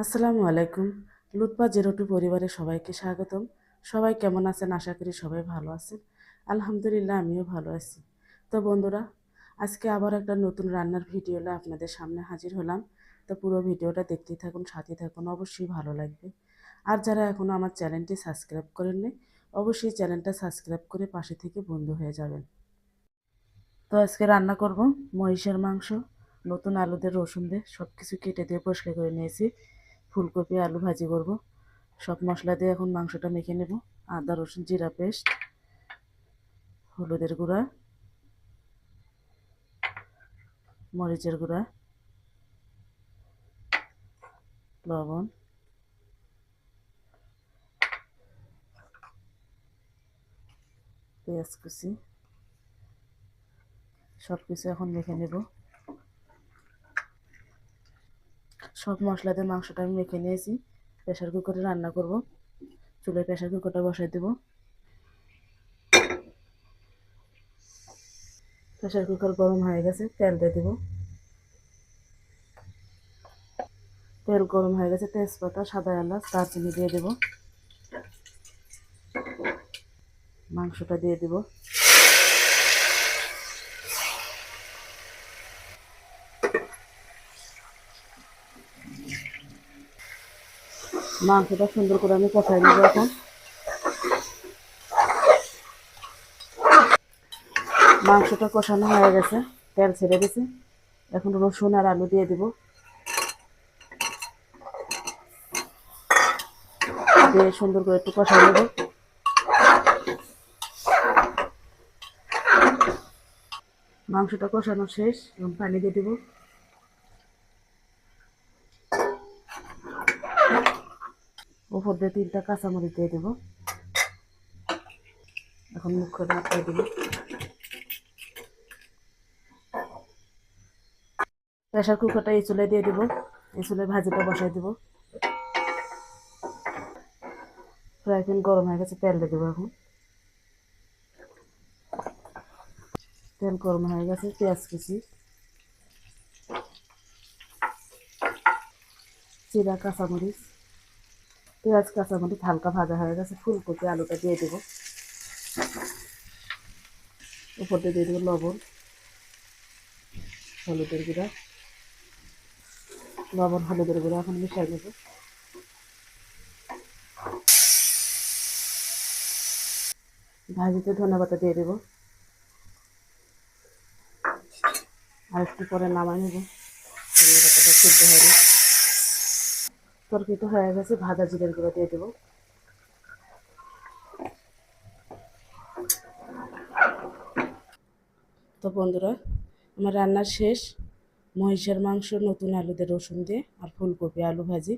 আসসালামু আলাইকুম। লুৎপা zero two পরিবারের সবাইকে স্বাগতম। সবাই কেমন আছেন? আশা করি সবাই ভালো আছেন। আলহামদুলিল্লাহ, আমিও ভালো আছি। তো বন্ধুরা, আজকে আবার একটা নতুন রান্নার ভিডিও আপনাদের সামনে হাজির হলাম। তো পুরো ভিডিওটা দেখতেই থাকুন সাথে থাকুন, অবশ্যই ভালো লাগবে। আর যারা এখনও আমার চ্যানেলটি সাবস্ক্রাইব করেননি, অবশ্যই চ্যানেলটা সাবস্ক্রাইব করে পাশে থেকে বন্ধু হয়ে যাবেন। তো আজকে রান্না করব মহিষের মাংস, নতুন আলু দিয়ে রসুন দিয়ে সব কিছু কেটে দিয়ে পরিষ্কার করে নিয়েছি। ফুলকপি, আলু ভাজি করব। সব মশলা দিয়ে এখন মাংসটা মেখে নেব। আদা, রসুন, জিরা পেস্ট, হলুদের গুঁড়া, মরিচের গুঁড়া, লবণ, পেঁয়াজ কুচি সব কিছু এখন মেখে নেব। সব মশলা দিয়ে মাংসটা আমি মেখে নিয়েছি। প্রেশার কুকারে রান্না করব। চুলে প্রেশার কুকারটা বসাই দেব। প্রেশার কুকার গরম হয়ে গেছে, তেল দিয়ে দেব। তেল গরম হয়ে গেছে, তেজপাতা, সাদা এলাচ, দারচিনি দিয়ে দেব। মাংসটা দিয়ে দেব। মাংসটা সুন্দর করে আমি কষাই নেব এখন। মাংসটা কষানো হয়ে গেছে, তেল ছেড়ে দিছে। এখন রসুন আর আলু দিয়ে দিব। দিয়ে সুন্দর করে একটু কষাই নেব। মাংসটা কষানো শেষ এবং পানি দিয়ে দিব। উপর দিয়ে তিনটা কাঁচামরিচ দিয়ে দেবো। এখন মুখ করে আটকাই দেবো। প্রেশার কুকারটা এই চুলে দিয়ে দেবো। এই চুলে ভাজিটা বসাই দেবো। ফ্রাই প্যান গরম হয়ে গেছে, তেল দিয়ে দেবো এখন। তেল গরম হয়ে গেছে, পেঁয়াজ কুচি। চিরা কাঁচামরিচ। পেঁয়াজ কাঁচামরিচ হালকা ভাজা হয়ে গেছে, ফুলকপি, আলুটা দিয়ে দেবো। উপর দিয়ে দিয়ে দেবো লবণ, হলুদের গুঁড়া। লবণ, হলুদের গুঁড়া এখন মিশাই নেব। ভাজিতে ধনে পাতা দিয়ে দেবো। আর একটু পরে নামাই নেব। ধনে পাতাটা সিদ্ধ হয়ে তরকারিটা হয়ে গেছে, ভাজা জিরের গুঁড়ো দিয়ে দেবো। তো বন্ধুরা, আমার রান্নার শেষ। মহিষের মাংস, নতুন আলুদের রসুন দিয়ে আর ফুলকপি আলু ভাজি।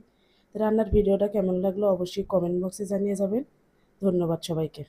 রান্নার ভিডিওটা কেমন লাগল অবশ্যই কমেন্ট বক্সে জানিয়ে যাবেন। ধন্যবাদ সবাইকে।